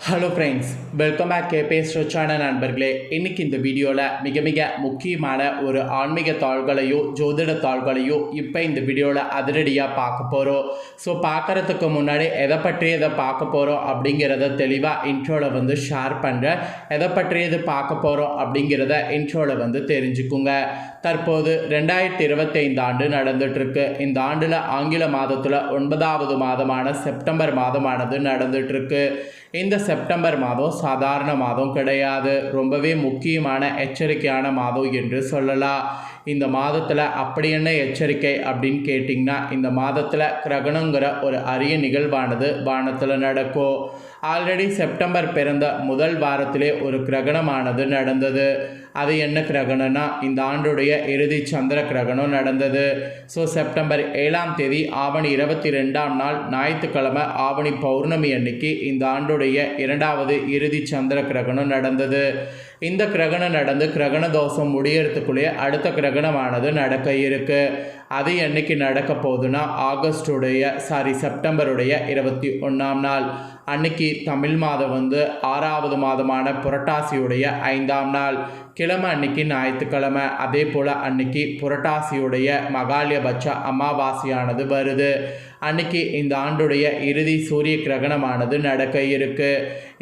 Hello friends welcome back கேபே ரோச்சான நண்பர்களே. இன்னைக்கு இந்த வீடியோவில் மிக மிக முக்கியமான ஒரு ஆன்மீக தாள்களையோ ஜோதிட தாள்களையோ இப்போ இந்த வீடியோவில் அதிரடியாக பார்க்க போகிறோம் ஸோ பார்க்குறதுக்கு முன்னாடி எதை பற்றி எதை பார்க்க போகிறோம் அப்படிங்கிறத தெளிவாக இன்ட்ரோவில் வந்து ஷேர் பண்ணுறேன் எதை பற்றி எது பார்க்க போகிறோம் அப்படிங்கிறத இன்ட்ரோவில் வந்து தெரிஞ்சுக்குங்க. தற்போது ரெண்டாயிரத்தி இருபத்தைந்து ஆண்டு நடந்துகிட்ருக்கு இந்த ஆண்டில் ஆங்கில மாதத்தில் ஒன்பதாவது மாதமான செப்டம்பர் மாதமானது நடந்துகிட்ருக்கு இந்த செப்டம்பர் மாதம் சாதாரண மாதம் கிடையாது. ரொம்பவே முக்கியமான எச்சரிக்கையான மாதம் என்று சொல்லலாம். இந்த மாதத்தில் அப்படி என்ன எச்சரிக்கை அப்படின்னு கேட்டிங்கன்னா இந்த மாதத்தில் கிரகணங்கிற ஒரு அரிய நிகழ்வானது வானத்தில் நடக்கும். ஆல்ரெடி செப்டம்பர் பிறந்த முதல் வாரத்திலே ஒரு கிரகணமானது நடந்தது. அது என்ன கிரகணம்னா இந்த ஆண்டுடைய இறுதி சந்திர கிரகணம் நடந்தது. ஸோ செப்டம்பர் ஏழாம் தேதி ஆவணி இருபத்தி ரெண்டாம் நாள் ஞாயிற்றுக்கிழமை ஆவணி பௌர்ணமி அன்னைக்கு இந்த ஆண்டுடைய இரண்டாவது இறுதி சந்திர கிரகணம் நடந்தது. இந்த கிரகணம் நடந்து கிரகண தோஷம் முடியறதுக்குள்ளேயே அடுத்த கிரகணமானது நடக்க இருக்கு. அது என்னைக்கு நடக்க போகுதுன்னா ஆகஸ்டுடைய சாரி செப்டம்பருடைய இருபத்தி ஒன்றாம் நாள். அன்னைக்கு தமிழ் மாதம் வந்து ஆறாவது மாதமான புரட்டாசியுடைய ஐந்தாம் நாள். கிழமை அன்னைக்கு ஞாயிற்றுக்கிழமை அதே போல் அன்னைக்கு புரட்டாசியுடைய மகாலயபட்ச அமாவாசையானது வருது. அன்னைக்கு இந்த ஆண்டுடைய இறுதி சூரிய கிரகணமானது நடக்க இருக்கு.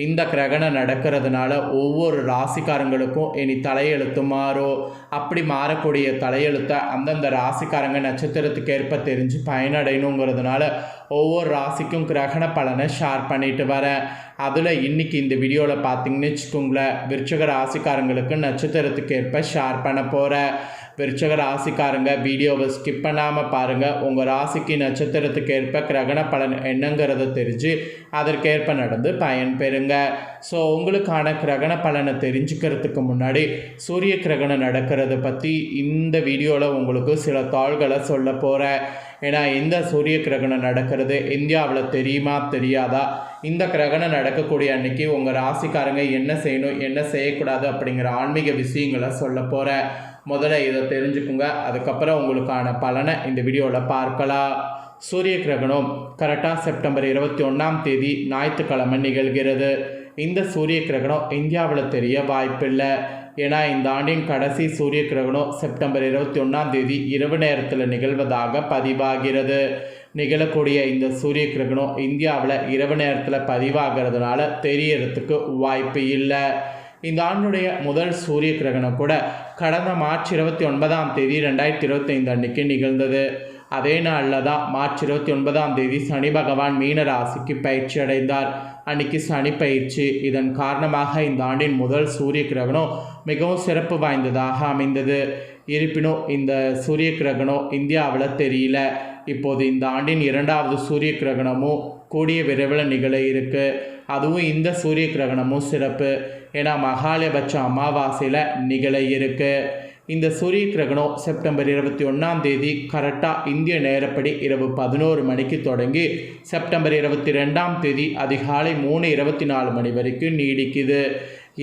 இந்த கிரகணம் நடக்கிறதுனால ஒவ்வொரு ராசிக்காரங்களுக்கும் இனி தலையெழுத்து மாறும். அப்படி மாறக்கூடிய தலையெழுத்தை அந்தந்த ராசிக்காரங்க நட்சத்திரத்துக்கு ஏற்ப தெரிஞ்சு பயனடையணுங்கிறதுனால ஒவ்வொரு ராசிக்கும் கிரகண பலனை ஷேர் பண்ணிட்டு வரேன். அதில் இன்னைக்கு இந்த வீடியோவில் பார்த்தீங்கன்னு வச்சுக்கோங்களேன் விருச்சக ராசிக்காரங்களுக்கு நட்சத்திரத்துக்கு ஏற்ப ஷேர் பண்ண போகிறேன் விருச்சக ராசிக்காரங்க வீடியோவை ஸ்கிப் பண்ணாமல் பாருங்கள் உங்கள் ராசிக்கு நட்சத்திரத்துக்கு ஏற்ப கிரகண பலன் என்னங்கிறத தெரிஞ்சு அதற்கேற்ப நடந்து பயன் பெறுங்க. ஸோ உங்களுக்கான கிரகண பலனை தெரிஞ்சுக்கிறதுக்கு முன்னாடி சூரிய கிரகணம் நடக்கிறத பற்றி இந்த வீடியோவில் உங்களுக்கு சில தாள்களை சொல்ல போகிறேன் ஏன்னா இந்த சூரிய கிரகணம் நடக்கிறது இந்தியாவில் தெரியுமா தெரியாதா? இந்த கிரகணம் நடக்கக்கூடிய அன்னைக்கு உங்கள் ராசிக்காரங்க என்ன செய்யணும் என்ன செய்யக்கூடாது அப்படிங்கிற ஆன்மீக விஷயங்களை சொல்ல போகிறேன் முதல்ல இதை தெரிஞ்சுக்குங்க. அதுக்கப்புறம் உங்களுக்கான பலனை இந்த வீடியோவில் பார்க்கலாம். சூரிய கிரகணம் கரெக்டாக செப்டம்பர் இருபத்தி ஒன்றாம் தேதி ஞாயிற்றுக்கிழமை நிகழ்கிறது. இந்த சூரிய கிரகணம் இந்தியாவில் தெரிய வாய்ப்பில்லை. ஏன்னா இந்த ஆண்டின் கடைசி சூரிய கிரகணம் செப்டம்பர் இருபத்தி ஒன்றாம் தேதி இரவு நேரத்தில் நிகழ்வதாக பதிவாகிறது. நிகழக்கூடிய இந்த சூரிய கிரகணம் இந்தியாவில் இரவு நேரத்தில் பதிவாகிறதுனால தெரியறதுக்கு வாய்ப்பு இல்லை. இந்த ஆண்டுடைய முதல் சூரிய கிரகணம் கூட கடந்த மார்ச் இருபத்தி ஒன்பதாம் தேதி ரெண்டாயிரத்தி இருபத்தைந்து அன்னைக்கு நிகழ்ந்தது. அதே நாளில் தான் மார்ச் இருபத்தி ஒன்பதாம் தேதி சனி பகவான் மீன ராசிக்கு பயிற்சி அடைந்தார். அன்னைக்கு சனி பயிற்சி இதன் காரணமாக இந்த ஆண்டின் முதல் சூரிய கிரகணம் மிகவும் சிறப்பு வாய்ந்ததாக அமைந்தது. இருப்பினும் இந்த சூரிய கிரகணம் இந்தியாவில் தெரியல. இப்போது இந்த ஆண்டின் இரண்டாவது சூரிய கிரகணமும் கூடிய விரைவில் நிகழ இருக்குது அதுவும் இந்த சூரிய கிரகணமும் சிறப்பு. ஏன்னா மகாலயபட்ச அமாவாசையில் நிகழ இருக்கு. இந்த சூரிய கிரகணம் செப்டம்பர் இருபத்தி ஒன்றாம் தேதி கரெக்டாக இந்திய நேரப்படி இரவு பதினோரு மணிக்கு தொடங்கி செப்டம்பர் இருபத்தி ரெண்டாம் தேதி அதிகாலை மூணு இருபத்தி நாலு மணி வரைக்கும் நீடிக்குது.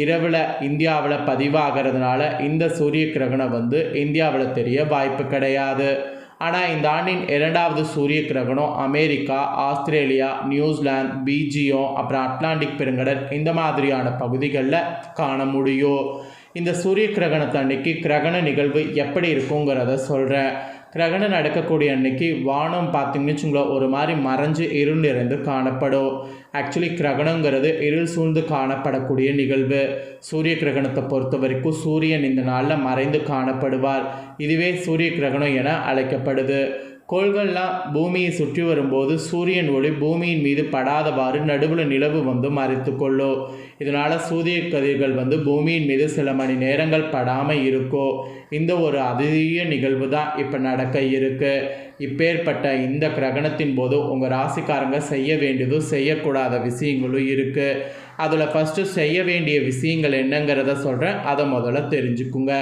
இரவில் இந்தியாவில் பதிவாகிறதுனால இந்த சூரிய கிரகணம் வந்து இந்தியாவில் தெரிய வாய்ப்பு கிடையாது. ஆனால் இந்த ஆண்டின் இரண்டாவது சூரிய கிரகணம் அமெரிக்கா ஆஸ்திரேலியா நியூசிலாந்து பீஜியம் அப்புறம் அட்லாண்டிக் பெருங்கடல் இந்த மாதிரியான பகுதிகளில் காண முடியும். இந்த சூரிய கிரகணத்தன்னைக்கு கிரகண நிகழ்வு எப்படி இருக்குங்கிறத சொல்கிறேன் கிரகணம் நடக்கக்கூடிய அன்னைக்கு வானம் பார்த்தீங்கன்னு வச்சுங்களேன் ஒரு மாதிரி மறைஞ்சு இருள் நிறைந்து காணப்படும். ஆக்சுவலி கிரகணங்கிறது இருள் சூழ்ந்து காணப்படக்கூடிய நிகழ்வு. சூரிய கிரகணத்தை பொறுத்த வரைக்கும் சூரியன் இந்த நாளில் மறைந்து காணப்படுவார். இதுவே சூரிய கிரகணம் என அழைக்கப்படுது. கோள்கள்லாம் பூமியை சுற்றி வரும்போது சூரியன் ஒளி பூமியின் மீது படாதவாறு நடுவில் நிலவு வந்து மறைத்து கொள்ளும் இதனால் சூரிய கதிர்கள் வந்து பூமியின் மீது சில மணி நேரங்கள் படாமல் இருக்கும் இந்த ஒரு அதிக நிகழ்வு தான் இப்போ நடக்க இருக்கு. இப்பேற்பட்ட இந்த கிரகணத்தின் போது உங்கள் ராசிக்காரங்க செய்ய வேண்டியதும் செய்யக்கூடாத விஷயங்களும் இருக்குது அதில் ஃபஸ்ட்டு செய்ய வேண்டிய விஷயங்கள் என்னங்கிறத சொல்கிறேன் அதை முதல்ல தெரிஞ்சுக்குங்க.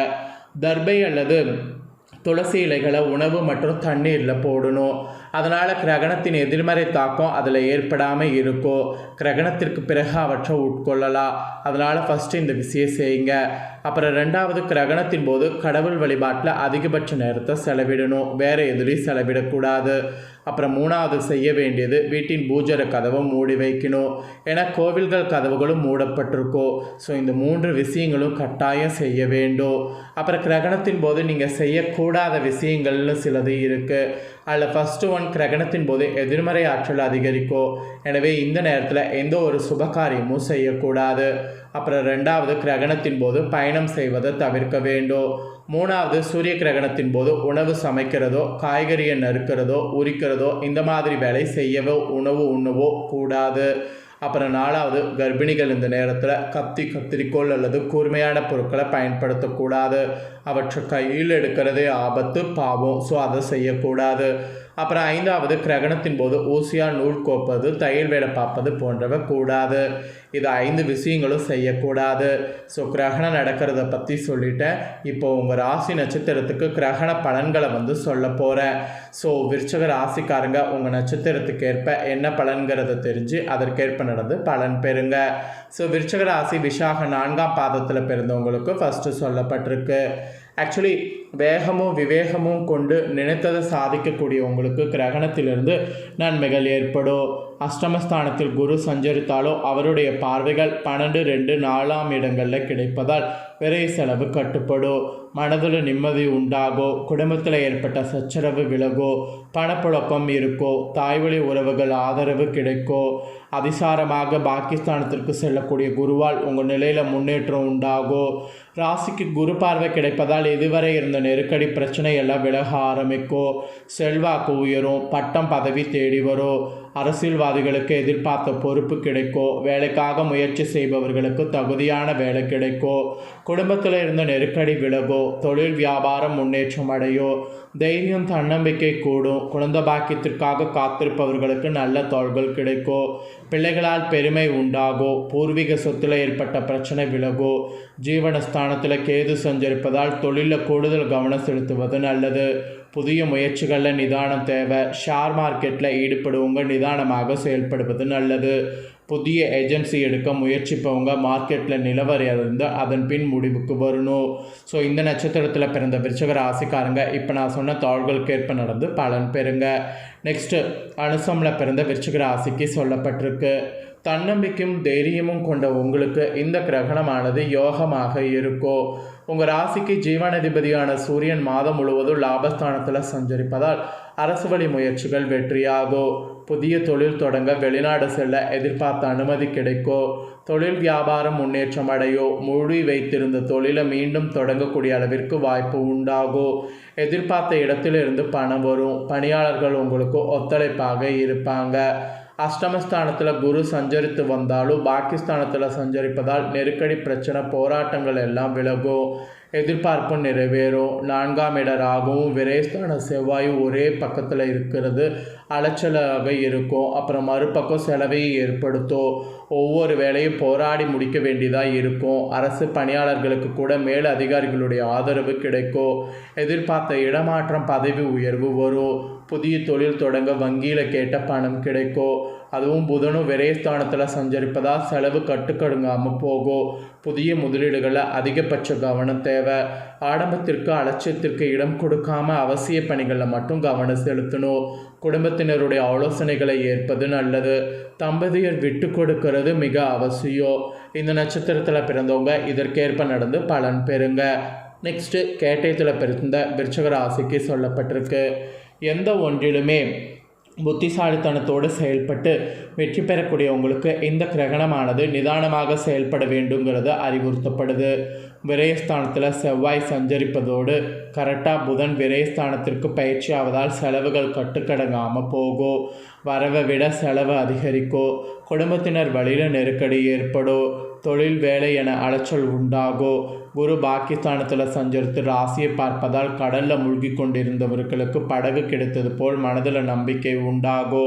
தர்பை அல்லது துளசி இலைகளை உணவு மற்றும் தண்ணீரில் போடணும். அதனால் கிரகணத்தின் எதிர்மறை தாக்கம் அதில் ஏற்படாமல் இருக்கும். கிரகணத்திற்கு பிறகு அவற்றை உட்கொள்ளலாம். அதனால் ஃபஸ்ட்டு இந்த விஷயம் செய்யுங்க. அப்புறம் ரெண்டாவது கிரகணத்தின் போது கடவுள் வழிபாட்டில் அதிகபட்ச நேரத்தை செலவிடணும். வேறு எதுலேயும் செலவிடக்கூடாது. அப்புறம் மூணாவது செய்ய வேண்டியது வீட்டின் பூஜர கதவை மூடி வைக்கணும். ஏன்னா கோவில்கள் கதவுகளும் மூடப்பட்டிருக்கோ ஸோ இந்த மூன்று விஷயங்களும் கட்டாயம் செய்ய வேண்டும். அப்புறம் கிரகணத்தின் போது நீங்கள் செய்யக்கூடாத விஷயங்கள்னு சிலது இருக்குது அதில் ஃபஸ்ட்டு ஒன் கிரகணத்தின் போது எதிர்மறை ஆற்றல் அதிகரிக்கும். எனவே இந்த நேரத்தில் எந்த ஒரு சுபகாரியமும் செய்யக்கூடாது. அப்புறம் ரெண்டாவது கிரகணத்தின் போது பயணம் செய்வதை தவிர்க்க வேண்டும் மூணாவது சூரிய கிரகணத்தின் போது உணவு சமைக்கிறதோ காய்கறியை நறுக்கிறதோ உரிக்கிறதோ இந்த மாதிரி வேலை செய்யவோ உணவு உண்ணவோ கூடாது. அப்புறம் நாலாவது கர்ப்பிணிகள் இந்த நேரத்தில் கத்தி கத்திரிக்கோள் அல்லது கூர்மையான பொருட்களை பயன்படுத்தக்கூடாது. அவற்றை கையில் எடுக்கிறதே ஆபத்து பாவம். ஸோ அதை செய்யக்கூடாது. அப்புறம் ஐந்தாவது கிரகணத்தின் போது ஊசியாக நூல் கோப்பது தையல் வேலை பார்ப்பது போன்றவை கூடாது. இது ஐந்து விஷயங்களும் செய்யக்கூடாது. ஸோ கிரகணம் நடக்கிறத பற்றி சொல்லிட்டேன். இப்போ உங்கள் ராசி நட்சத்திரத்துக்கு கிரகண பலன்களை வந்து சொல்ல போகிறேன் ஸோ விருச்சக ராசிக்காரங்க உங்கள் நட்சத்திரத்துக்கு ஏற்ப என்ன பலன்கிறத தெரிஞ்சு அதற்கேற்ப நடந்து பலன் பெறுங்க. ஸோ விருச்சக ராசி விஷாக நான்காம் பாதத்தில் பிறந்தவங்களுக்கு ஃபஸ்ட்டு சொல்லப்பட்டிருக்கு. ஆக்சுவலி வேகமும் விவேகமும் கொண்டு நினைத்ததை சாதிக்கக்கூடிய உங்களுக்கு கிரகணத்திலிருந்து நன்மைகள் ஏற்படும். அஷ்டமஸ்தானத்தில் குரு சஞ்சரித்தாலோ அவருடைய பார்வைகள் பன்னெண்டு ரெண்டு நாலாம் இடங்களில் கிடைப்பதால் விரை செலவு கட்டுப்படும். மனதில் நிம்மதி உண்டாகோ குடும்பத்தில் ஏற்பட்ட சச்சரவு விலகோ பணப்புழக்கம் இருக்கோ தாய்வழி உறவுகள் ஆதரவு கிடைக்கோ அதிசாரமாக பாகிஸ்தானத்திற்கு செல்லக்கூடிய குருவால் உங்கள் நிலையில் முன்னேற்றம் உண்டாகோ. ராசிக்கு குரு பார்வை கிடைப்பதால் இதுவரை இருந்த நெருக்கடி பிரச்சனை எல்லாம் விலக ஆரம்பிக்கும். செல்வாக்கு உயரும் பட்டம் பதவி தேடி வரும். அரசியல்வாதிகளுக்கு எதிர்பார்த்த பொறுப்பு கிடைக்கோ வேலைக்காக முயற்சி செய்பவர்களுக்கு தகுதியான வேலை கிடைக்கோ குடும்பத்தில் இருந்த நெருக்கடி விலகோ தொழில் வியாபாரம் முன்னேற்றம் அடையோ தைரியம் தன்னம்பிக்கை கூடும் குழந்த பாக்கியத்திற்காக காத்திருப்பவர்களுக்கு நல்ல தோள்கள் கிடைக்கோ பிள்ளைகளால் பெருமை உண்டாகோ பூர்வீக சொத்தில் ஏற்பட்ட பிரச்சனை விலகோ ஜீவனஸ்தானத்தில் கேது சஞ்சரிப்பதால் தொழிலில் கூடுதல் கவனம் செலுத்துவது நல்லது. புதிய முயற்சிகளில் நிதானம் தேவை. ஷேர் மார்க்கெட்டில் ஈடுபடுவங்க. நிதானமாக செயல்படுவது நல்லது. புதிய ஏஜென்சி எடுக்க முயற்சிப்பவங்க மார்க்கெட்டில் நிலவரி இருந்து அதன் பின் முடிவுக்கு வரணும். ஸோ இந்த நட்சத்திரத்தில் பிறந்த விருச்சக ராசிக்காரங்க இப்போ நான் சொன்ன தாள்களுக்கேற்ப நடந்து பலன் பெறுங்க. நெக்ஸ்ட்டு அனுசமில் பிறந்த விருச்சக ராசிக்கு சொல்லப்பட்டிருக்கு. தன்னம்பிக்கையும் தைரியமும் கொண்ட உங்களுக்கு இந்த கிரகணமானது யோகமாக இருக்கும். உங்கள் ராசிக்கு ஜீவனதிபதியான சூரியன் மாதம் முழுவதும் லாபஸ்தானத்தில் சஞ்சரிப்பதால் அரசு வழி முயற்சிகள் வெற்றியாகும். புதிய தொழில் தொடங்க வெளிநாடு செல்ல எதிர்பார்த்த அனுமதி கிடைக்கும் தொழில் வியாபாரம் முன்னேற்றம் அடையோ? மூடி வைத்திருந்த தொழிலை மீண்டும் தொடங்கக்கூடிய அளவிற்கு வாய்ப்பு உண்டாகும் எதிர்பார்த்த இடத்திலிருந்து பணம் வரும். பணியாளர்கள் உங்களுக்கு ஒத்துழைப்பாக இருப்பாங்க. அஷ்டமஸ்தானத்தில் குரு சஞ்சரித்து வந்தாலும் பாகிஸ்தானத்தில் சஞ்சரிப்பதால் நெருக்கடி பிரச்சனை போராட்டங்கள் எல்லாம் விலகும். எதிர்பார்ப்பு நிறைவேறும். நான்காம் இட ராகுவும் விரேஸ்தான செவ்வாயும் ஒரே பக்கத்தில் இருக்கிறது. அலைச்சலாக இருக்கும். அப்புறம் மறுபக்கம் செலவை ஏற்படுத்தும். ஒவ்வொரு வேலையும் போராடி முடிக்க வேண்டியதாக இருக்கும். அரசு பணியாளர்களுக்கு கூட மேல் அதிகாரிகளுடைய ஆதரவு கிடைக்கும். எதிர்பார்த்த இடமாற்றம் பதவி உயர்வு வரும். புதிய தொழில் தொடங்க வங்கியில் கேட்ட பணம் கிடைக்கும். அதுவும் புதனும் விரயஸ்தானத்தில் சஞ்சரிப்பதால் செலவு கட்டுக்கடுங்காமல் போகும் புதிய முதலீடுகளை அதிகபட்ச கவனம் தேவை. ஆடம்பத்திற்கு அலட்சியத்திற்கு இடம் கொடுக்காம அவசிய பணிகளில் மட்டும் கவனம் செலுத்தணும் குடும்பத்தினருடைய ஆலோசனைகளை ஏற்பது நல்லது. தம்பதியர் விட்டு கொடுக்கிறது மிக அவசியம் இந்த நட்சத்திரத்தில் பிறந்தவங்க இதற்கேற்ப நடந்து பலன் பெறுங்க. நெக்ஸ்ட்டு கேட்டயத்தில் பிறந்த விருச்சக ராசிக்கு சொல்லப்பட்டிருக்கு. எந்த ஒன்றிலுமே புத்திசாலித்தனத்தோடு செயல்பட்டு வெற்றி பெறக்கூடியவங்களுக்கு இந்த கிரகணமானது நிதானமாக செயல்பட வேண்டுங்கிறது அறிவுறுத்தப்படுது. விரயஸ்தானத்தில் செவ்வாய் சஞ்சரிப்பதோடு கரெக்டாக புதன் விரயஸ்தானத்திற்கு பயிற்சி ஆவதால் செலவுகள் கட்டுக்கடங்காமல் போகும் வரவை விட செலவு அதிகரிக்கோ. குடும்பத்தினர் வழியில் நெருக்கடி ஏற்படும் தொழில் வேலை என அலைச்சல் உண்டாகோ. குரு பாகிஸ்தானத்தில் சஞ்சரித்து ராசியை பார்ப்பதால் கடலில் மூழ்கி கொண்டிருந்தவர்களுக்கு படகு கிடைத்தது போல் மனதில் நம்பிக்கை உண்டாகோ.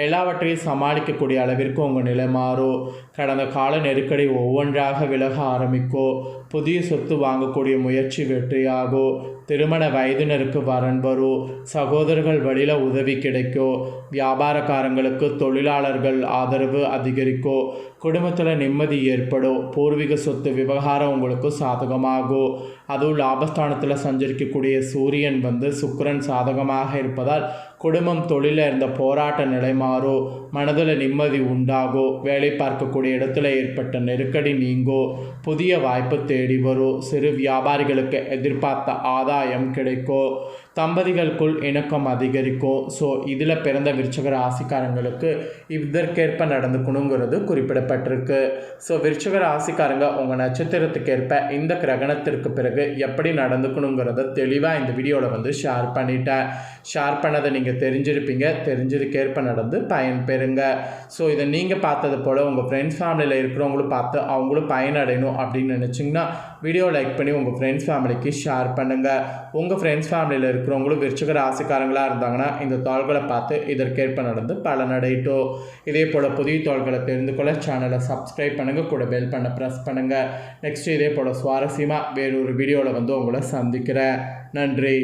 எல்லாவற்றையும் சமாளிக்கக்கூடிய அளவிற்கு உங்கள் நிலை மாறும் கடந்த கால நெருக்கடி ஒவ்வொன்றாக விலக ஆரம்பிக்கும் புதிய சொத்து வாங்கக்கூடிய முயற்சி வெற்றியாகும் திருமண வயதினருக்கு வரன் வரும் சகோதரர்கள் வழியில் உதவி கிடைக்கும் வியாபாரக்காரங்களுக்கு தொழிலாளர்கள் ஆதரவு அதிகரிக்கும் குடும்பத்தில் நிம்மதி ஏற்படும். பூர்வீக சொத்து விவகாரம் உங்களுக்கு சாதகமாகும். அதுவும் லாபஸ்தானத்தில் சஞ்சரிக்கக்கூடிய சூரியன் வந்து சுக்கரன் சாதகமாக இருப்பதால் குடும்பம் தொழிலில் இருந்த போராட்ட நிலை மாறும். மனதில் நிம்மதி உண்டாகும். வேலை பார்க்கக்கூடிய இடத்துல ஏற்பட்ட நெருக்கடி நீங்கும். புதிய வாய்ப்பு தேடி வரும். சிறு வியாபாரிகளுக்கு எதிர்பார்த்த ஆதாயம் கிடைக்கும். தம்பதிகளுக்குள் இணக்கம் அதிகரிக்கும் ஸோ இதில் பிறந்த விருச்சக ராசிக்காரங்களுக்கு இதற்கேற்ப நடந்துக்கணுங்கிறது குறிப்பிடப்பட்டிருக்கு. ஸோ விருச்சக ராசிக்காரங்க உங்கள் நட்சத்திரத்துக்கேற்ப இந்த கிரகணத்திற்கு பிறகு எப்படி நடந்துக்கணுங்கிறத தெளிவாக இந்த வீடியோவில் வந்து ஷேர் பண்ணிட்டேன் ஷேர் பண்ணதை நீங்கள் தெரிஞ்சிருப்பீங்க. தெரிஞ்சதுக்கேற்ப நடந்து பயன் பெறுங்க. ஸோ இதை நீங்கள் பார்த்தது போல் உங்கள் ஃப்ரெண்ட்ஸ் ஃபேமிலியில் இருக்கிறவங்களும் பார்த்து அவங்களும் பயனடையணும் அப்படின்னு நினச்சிங்கன்னா வீடியோ லைக் பண்ணி உங்கள் ஃப்ரெண்ட்ஸ் ஃபேமிலிக்கு ஷேர் பண்ணுங்கள் உங்கள் ஃப்ரெண்ட்ஸ் ஃபேமிலியில் இருக்கிறவங்களும் விருச்சிக ராசிக்காரங்களாக இருந்தாங்கன்னா இந்த தாள்களை பார்த்து இதற்கேற்ப நடந்து பலனடையட்டும் இதே போல் புதிய தாள்களை தெரிந்து கொள்ள சேனலை சப்ஸ்கிரைப் பண்ணுங்கள் கூட பெல் பண்ண ப்ரெஸ் பண்ணுங்கள் நெக்ஸ்ட் இதே போல் சுவாரஸ்யமாக வேறொரு வீடியோவில் வந்து உங்களை சந்திக்கிறேன். நன்றி.